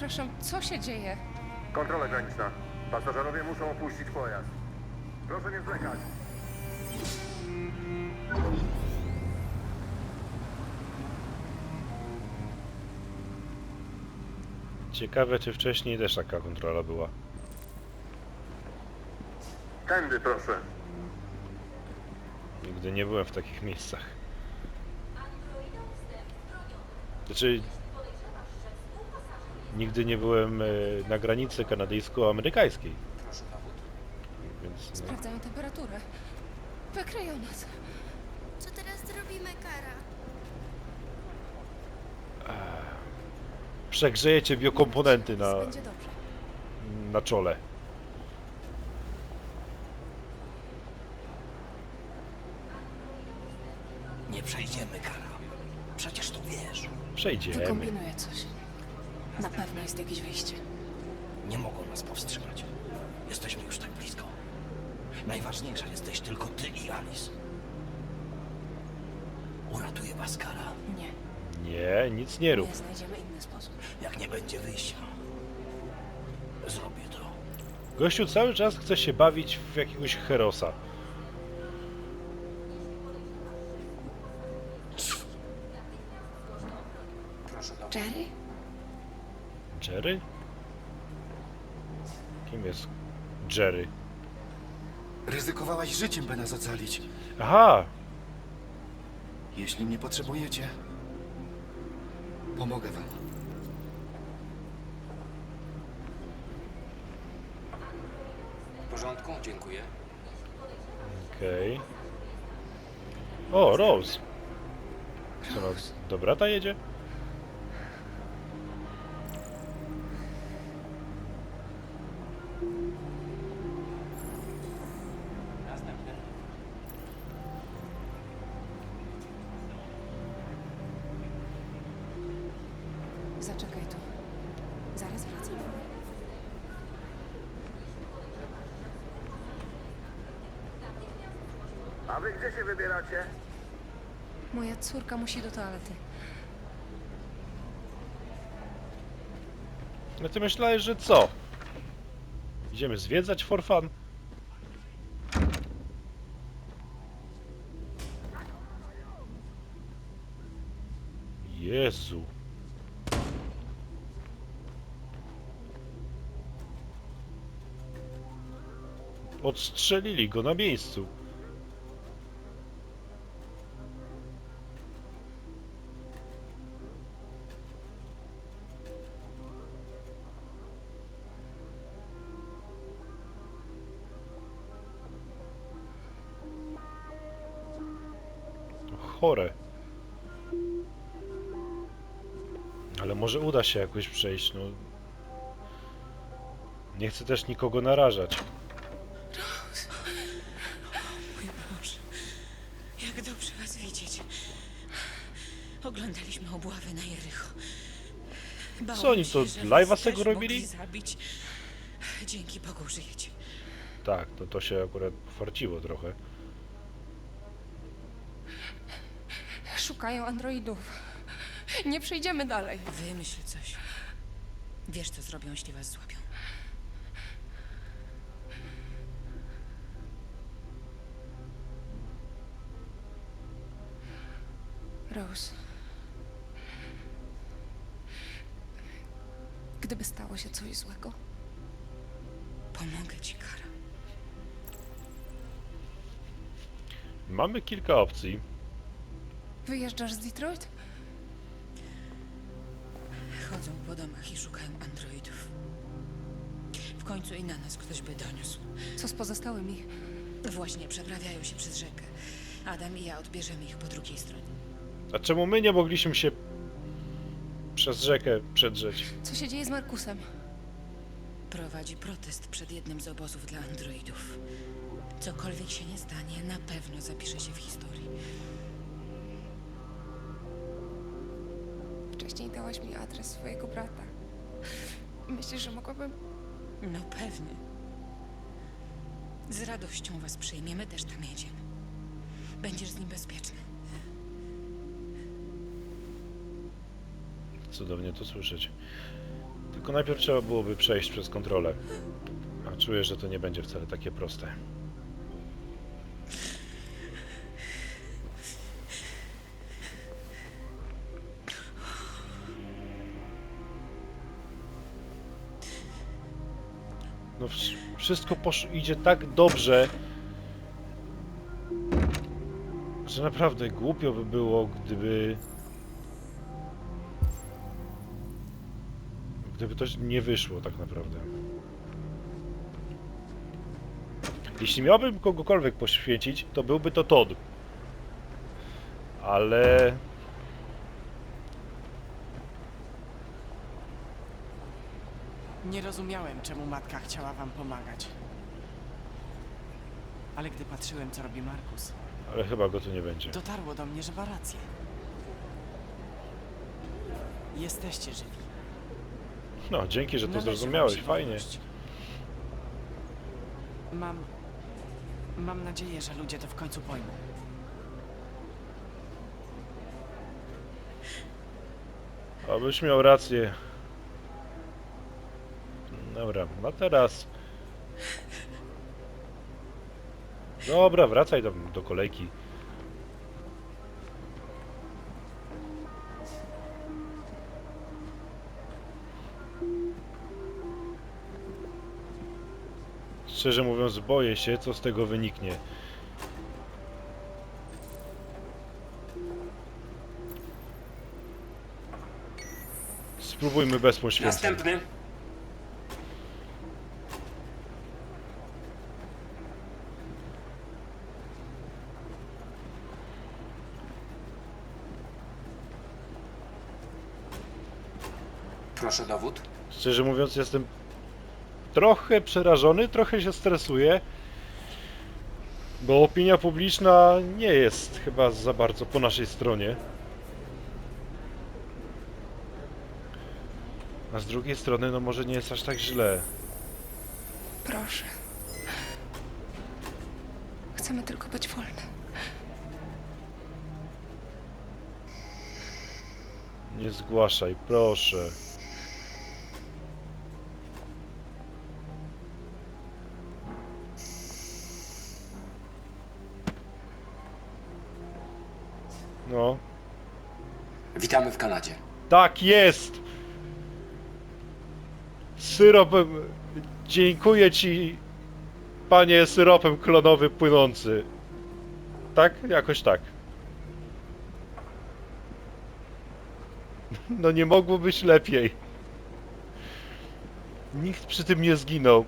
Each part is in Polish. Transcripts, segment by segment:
Przepraszam, co się dzieje? Kontrola graniczna. Pasażerowie muszą opuścić pojazd. Proszę nie zwlekać. Ciekawe, czy wcześniej też taka kontrola była. Tędy proszę. Nigdy nie byłem w takich miejscach. Znaczy... Nigdy nie byłem e, na granicy kanadyjsko-amerykańskiej. Więc no, Sprawdzają temperaturę. Wykryją nas. Co teraz zrobimy, Kara? przegrzejecie biokomponenty na, Będzie dobrze. na czole. Nie przejdziemy, Kara. Przecież to wiesz. Przejdziemy. Pewno jest jakieś wyjście. Nie mogą nas powstrzymać. Jesteśmy już tak blisko. Najważniejsza jesteś tylko ty i Alice. Uratuję was, Kara. Nie, Nie, nic nie rób. nie znajdziemy inny sposób. Jak nie będzie wyjścia, zrobię to. Gościu cały czas chce się bawić w jakiegoś herosa. Jerry? Kim jest Jerry? Ryzykowałaś życiem, by nas ocalić. Aha! Jeśli mnie potrzebujecie, pomogę wam. W porządku, dziękuję. Okej. O, Rose! Co, no, do brata jedzie? Córka musi do toalety. No ty myślałeś, że co? Idziemy zwiedzać for fun? Jezu. Odstrzelili go na miejscu. Może uda się jakoś przejść, no. Nie chcę też nikogo narażać. Mój Boże, jak dobrze was widzieć. Oglądaliśmy obławy na Jericho. Bałam Co oni to, że live'a was z tego też robili? mogli Zabić. Dzięki Bogu żyjecie. Tak, to, to się akurat farciło trochę. Szukają androidów. Nie przejdziemy dalej. Wymyśl coś. Wiesz, co zrobią, jeśli was złapią. Rose. Gdyby stało się coś złego, Pomogę ci, Kara. Mamy kilka opcji. wyjeżdżasz z Detroit? Chodzą po domach i szukają androidów. W końcu i na nas ktoś by doniósł. Co z pozostałymi? Właśnie przeprawiają się przez rzekę. Adam i ja odbierzemy ich po drugiej stronie. A czemu my nie mogliśmy się przez rzekę przedrzeć? Co się dzieje z Markusem? Prowadzi protest przed jednym z obozów dla androidów. Cokolwiek się nie stanie, na pewno zapisze się w historii. Wcześniej dałaś mi adres swojego brata. Myślisz, że mogłabym... No pewnie. Z radością was przyjmiemy, też tam jedziemy. Będziesz z nim bezpieczny. Cudownie to słyszeć. Tylko najpierw trzeba byłoby przejść przez kontrolę. A czuję, że to nie będzie wcale takie proste. Wszystko idzie tak dobrze, że naprawdę głupio by było, gdyby gdyby to nie wyszło tak naprawdę. Jeśli miałbym kogokolwiek poświęcić, to byłby to Todd. Ale... Nie rozumiałem, czemu matka chciała wam pomagać. Ale gdy patrzyłem, co robi Markus, Ale chyba go tu nie będzie. dotarło do mnie, że ma rację. Jesteście żywi. No, dzięki, że to Należy wam zrozumiałeś, się fajnie. wolność. Mam... Mam nadzieję, że ludzie to w końcu pojmą. Abyś miał rację. Dobra, no teraz... Dobra, wracaj do, do kolejki. Szczerze mówiąc, boję się, co z tego wyniknie. Spróbujmy bez poświęceń. Następny. Proszę dowód. Szczerze mówiąc, jestem trochę przerażony, trochę się stresuję, bo opinia publiczna nie jest chyba za bardzo po naszej stronie. A z drugiej strony, no może nie jest aż tak źle. Proszę. Chcemy tylko być wolne. Nie zgłaszaj, proszę. No, Witamy w Kanadzie. Tak jest! Syropem. Dziękuję ci, panie syropem klonowy płynący. Tak? Jakoś tak. No nie mogło być lepiej. Nikt przy tym nie zginął.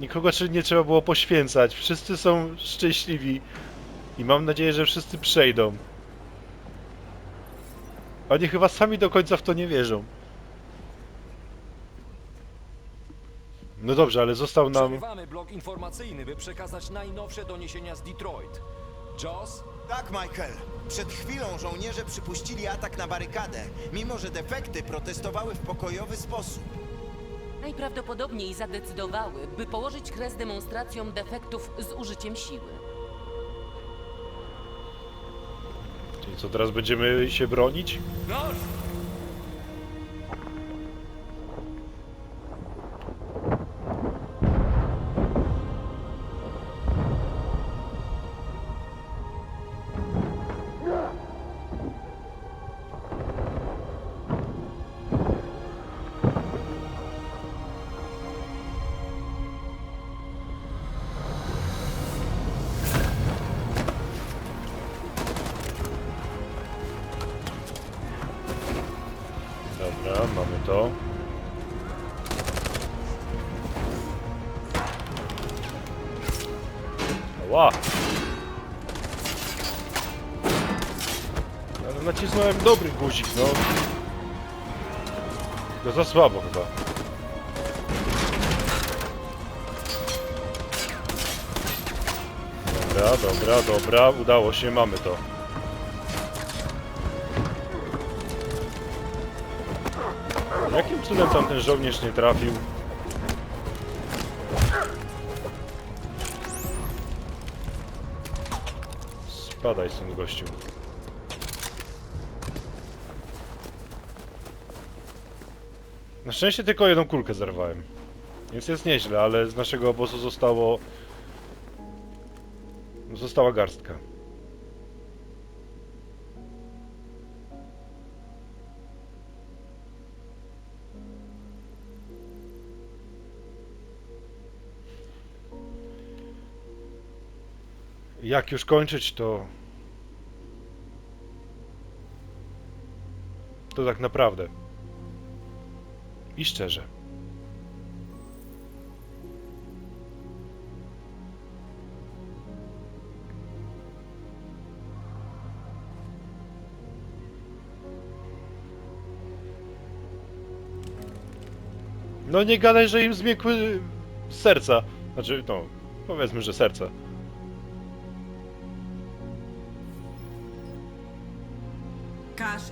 Nikogo nie trzeba było poświęcać. Wszyscy są szczęśliwi. I mam nadzieję, że wszyscy przejdą. Oni chyba sami do końca w to nie wierzą. No dobrze, ale został nam... Przerywamy blok informacyjny, by przekazać najnowsze doniesienia z Detroit. Joss? Tak, Michael. Przed chwilą żołnierze przypuścili atak na barykadę, mimo że defekty protestowały w pokojowy sposób. Najprawdopodobniej zadecydowały, by położyć kres demonstracjom defektów z użyciem siły. Co, teraz będziemy się bronić? Noż! Ła! Ale nacisnąłem dobry guzik, no. To za słabo chyba. Dobra, dobra, dobra, udało się, mamy to. Jakim cudem tam ten żołnierz nie trafił? Spadaj stąd gościu. Na szczęście tylko jedną kulkę zerwałem. Więc jest nieźle, ale z naszego obozu zostało... Została garstka. Jak już kończyć, to... To tak naprawdę. I szczerze. No nie gadaj, że im zmiękły serca. Znaczy, no, powiedzmy, że serca.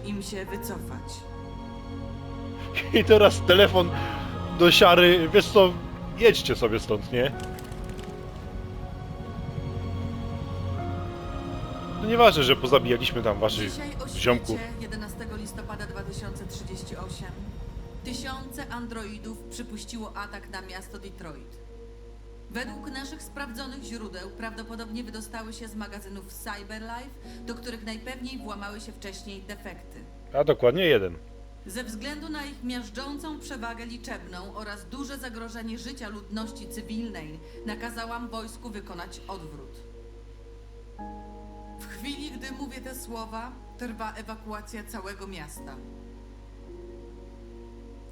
Im się wycofać. I teraz telefon do siary, wiesz co, jedźcie sobie stąd, nie? No nieważne, że pozabijaliśmy tam waszych Dzisiaj o ziomków. świecie 11 listopada 2038 tysiące androidów przypuściło atak na miasto Detroit. Według naszych sprawdzonych źródeł prawdopodobnie wydostały się z magazynów Cyberlife, do których najpewniej włamały się wcześniej defekty. A dokładnie jeden. Ze względu na ich miażdżącą przewagę liczebną oraz duże zagrożenie życia ludności cywilnej, nakazałam wojsku wykonać odwrót. W chwili, gdy mówię te słowa, trwa ewakuacja całego miasta.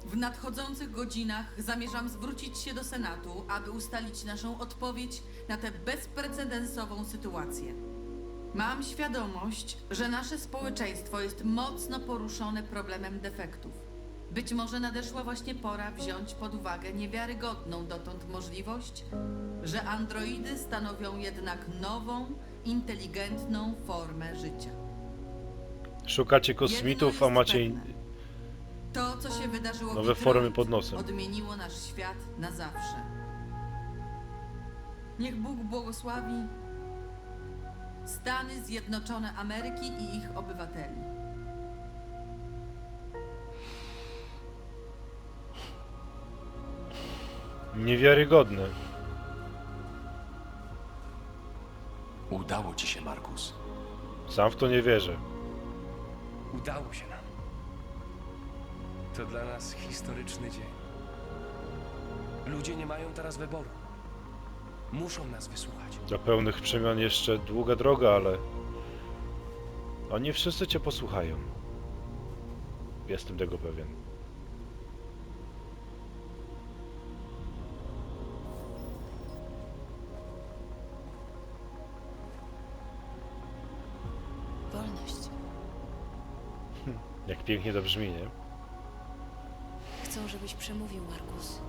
W nadchodzących godzinach zamierzam zwrócić się do Senatu, aby ustalić naszą odpowiedź na tę bezprecedensową sytuację. Mam świadomość, że nasze społeczeństwo jest mocno poruszone problemem defektów. Być może nadeszła właśnie pora wziąć pod uwagę niewiarygodną dotąd możliwość, że androidy stanowią jednak nową, inteligentną formę życia. Szukacie kosmitów, a macie To, co się wydarzyło w nowe Detroit, formy pod nosem. odmieniło nasz świat na zawsze. Niech Bóg błogosławi Stany Zjednoczone Ameryki i ich obywateli. Niewiarygodne. Udało ci się, Markus. Sam w to nie wierzę. Udało się nam. To dla nas historyczny dzień. Ludzie nie mają teraz wyboru. Muszą nas wysłuchać. Do pełnych przemian jeszcze długa droga, ale... Oni wszyscy cię posłuchają. Jestem tego pewien. Wolność. Jak pięknie to brzmi, nie? Chcą, żebyś przemówił, Markus.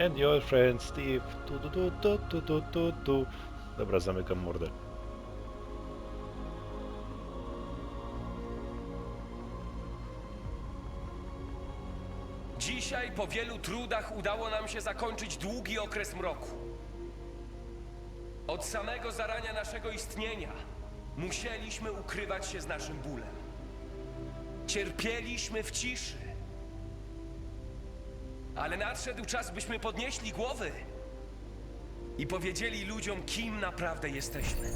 And your friend Steve. Tu, tu, tu, tu, tu, tu, tu, tu. Dobra, zamykam mordę. Dzisiaj po wielu trudach udało nam się zakończyć długi okres mroku. Od samego zarania naszego istnienia musieliśmy ukrywać się z naszym bólem. Cierpieliśmy w ciszy. Ale nadszedł czas, byśmy podnieśli głowy i powiedzieli ludziom, kim naprawdę jesteśmy.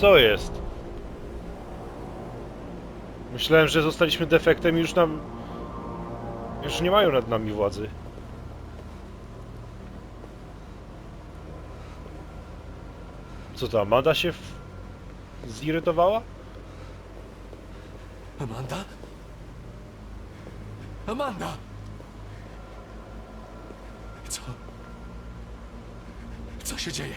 Co jest? Myślałem, że zostaliśmy defektem i już nam... Już nie mają nad nami władzy. Co to, Amanda się w... zirytowała? Amanda? Amanda! Co? Co się dzieje?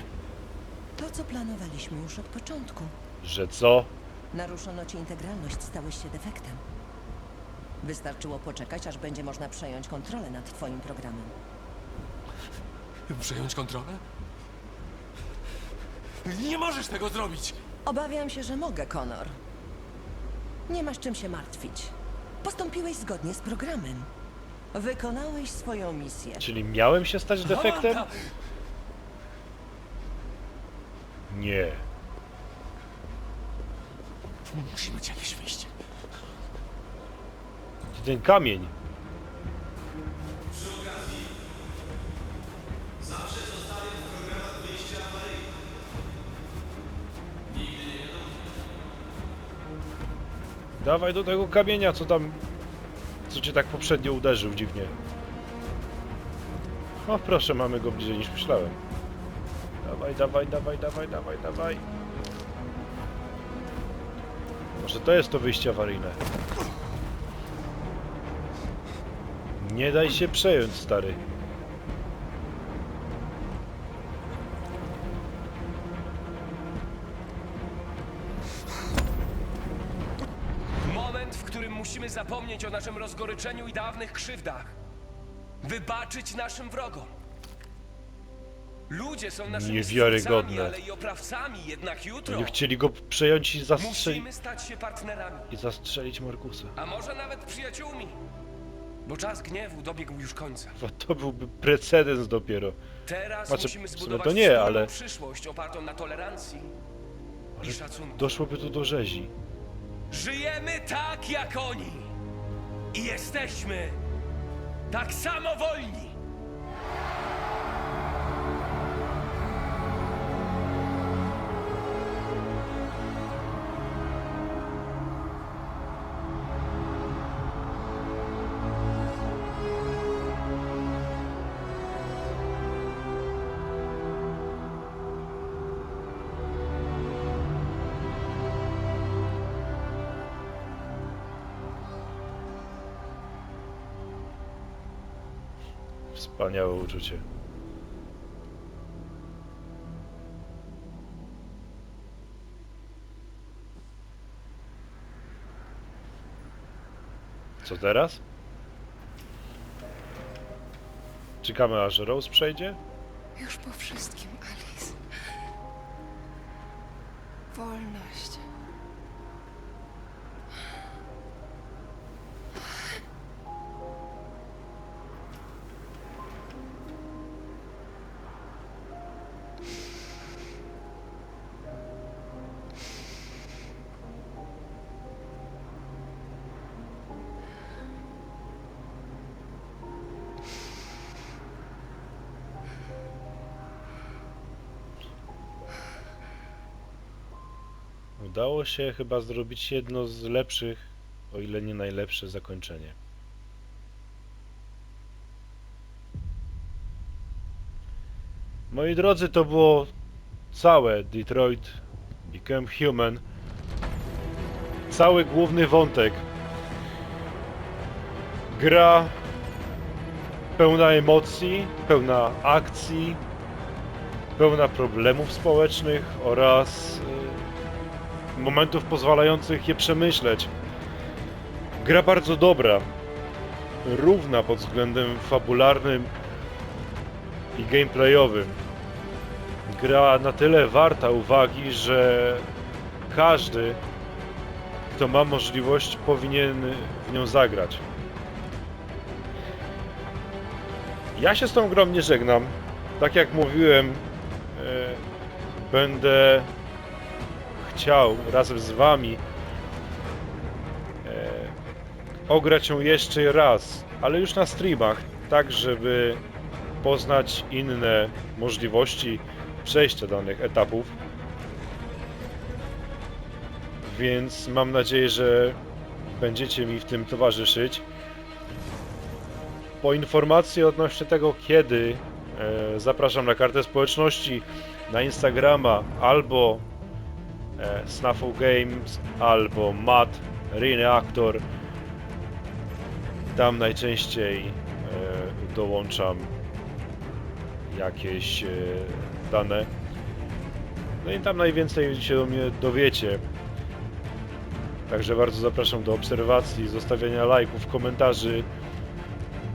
To, co planowaliśmy już od początku. Że co? Naruszono ci integralność, stałeś się defektem. Wystarczyło poczekać, aż będzie można przejąć kontrolę nad twoim programem. Przejąć kontrolę? Nie możesz tego zrobić! Obawiam się, że mogę, Connor. Nie masz czym się martwić. Postąpiłeś zgodnie z programem. Wykonałeś swoją misję. Czyli miałem się stać defektem? Amanda! Nie. Musi być jakieś wyjście. Ten kamień. Dawaj do tego kamienia, co tam... Co cię tak poprzednio uderzył dziwnie. O proszę, mamy go bliżej niż myślałem. Dawaj, dawaj, dawaj, dawaj, dawaj, dawaj. Może to jest to wyjście awaryjne. Nie daj się przejąć, stary. Zapomnieć o naszym rozgoryczeniu i dawnych krzywdach. Wybaczyć naszym wrogom. Ludzie są naszymi Niewiarygodne. stwórcami, ale i oprawcami, jednak jutro Oni chcieli go przejąć i zastrzelić, musimy stać się partnerami, i zastrzelić Markusa. a może nawet przyjaciółmi. Bo czas gniewu dobiegł już końca. Bo to byłby precedens dopiero. Teraz Znaczy, musimy w sumie zbudować to nie, wspólną ale- przyszłość opartą na tolerancji i szacunku. Doszłoby tu do rzezi. Żyjemy tak jak oni. I jesteśmy tak samo wolni. Wspaniałe uczucie. Co teraz? Czekamy aż Rose przejdzie? Już po wszystkim, Alice. Wolność. Się chyba zrobić jedno z lepszych, o ile nie najlepsze zakończenie. Moi drodzy, to było całe Detroit Become Human. Cały główny wątek. Gra pełna emocji, pełna akcji, pełna problemów społecznych oraz y, momentów pozwalających je przemyśleć. Gra bardzo dobra, równa pod względem fabularnym i gameplayowym. Gra na tyle warta uwagi, że każdy, kto ma możliwość, powinien w nią zagrać. Ja się z tą grą nie żegnam. Tak jak mówiłem, e, będę chciał razem z wami e, ograć ją jeszcze raz, ale już na streamach, tak żeby poznać inne możliwości przejścia danych etapów. Więc mam nadzieję, że będziecie mi w tym towarzyszyć. Po informacji odnośnie tego, kiedy e, zapraszam na kartę społeczności, na Instagrama albo e, Snafu Games, albo Matt Reactor. Tam najczęściej e, dołączam jakieś e, dane. No i tam najwięcej się do mnie dowiecie. Także bardzo zapraszam do obserwacji, zostawiania lajków, komentarzy,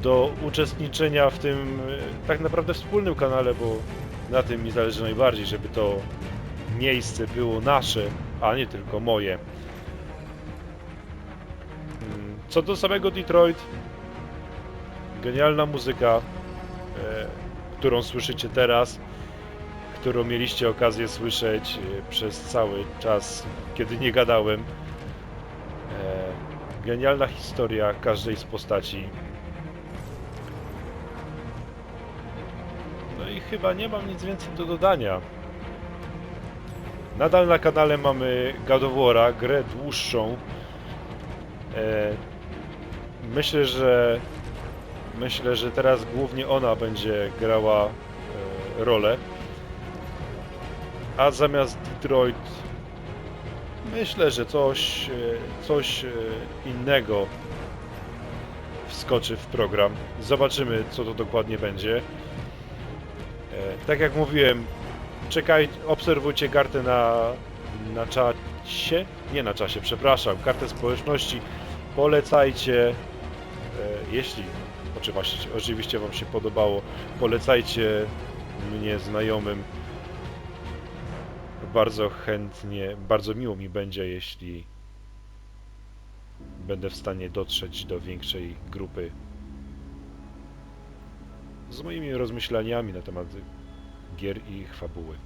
do uczestniczenia w tym e, tak naprawdę wspólnym kanale, bo na tym mi zależy najbardziej, żeby to miejsce było nasze, a nie tylko moje. Mm, Co do samego Detroit, Genialna muzyka, e, którą słyszycie teraz, którą mieliście okazję słyszeć e, przez cały czas, kiedy nie gadałem. E, genialna historia każdej z postaci. No i chyba nie mam nic więcej do dodania. Nadal na kanale mamy God of War'a, grę dłuższą. E, myślę, że myślę, że teraz głównie ona będzie grała e, rolę. A zamiast Detroit myślę, że coś, e, coś innego wskoczy w program. Zobaczymy, co to dokładnie będzie. Tak jak mówiłem, czekaj, obserwujcie kartę na, na czacie, nie na czasie, przepraszam, kartę społeczności, polecajcie, e, jeśli oczywiście, oczywiście Wam się podobało, polecajcie mnie znajomym, bardzo chętnie, bardzo miło mi będzie, jeśli będę w stanie dotrzeć do większej grupy z moimi rozmyślaniami na temat gier i ich fabuły.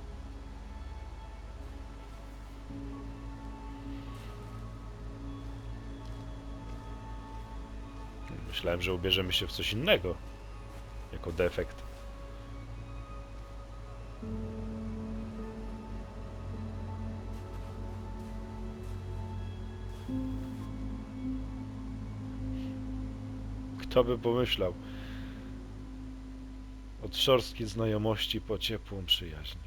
Myślałem, że ubierzemy się w coś innego, jako defekt. Kto by pomyślał? Od znajomości po ciepłą przyjaźń.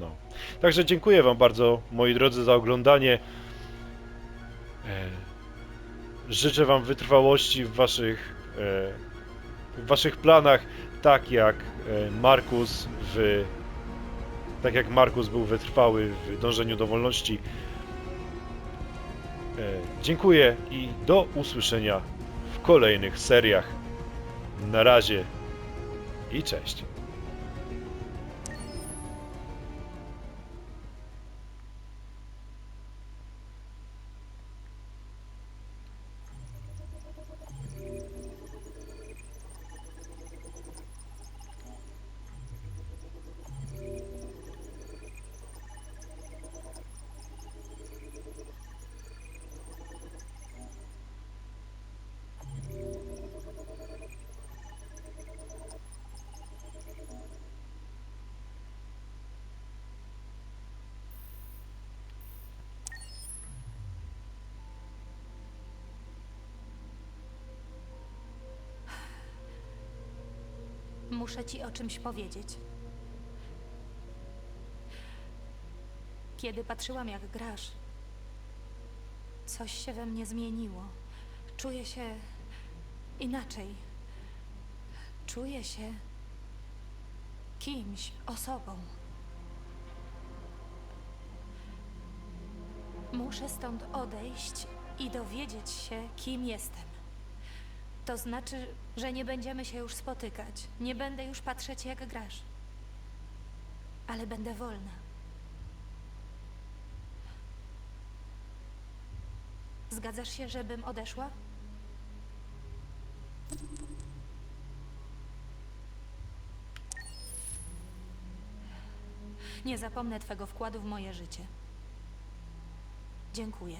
No. Także dziękuję Wam bardzo, moi drodzy, za oglądanie. E, Życzę Wam wytrwałości w Waszych, e, w waszych planach, tak jak e, Markus w tak jak Markus był wytrwały w dążeniu do wolności. E, Dziękuję i do usłyszenia w kolejnych seriach. Na razie i cześć. Muszę ci o czymś powiedzieć. Kiedy patrzyłam, jak grasz, coś się we mnie zmieniło. Czuję się inaczej. Czuję się kimś, osobą. Muszę stąd odejść i dowiedzieć się, kim jestem. To znaczy, że nie będziemy się już spotykać. Nie będę już patrzeć, jak grasz. Ale będę wolna. Zgadzasz się, żebym odeszła? Nie zapomnę Twego wkładu w moje życie. Dziękuję.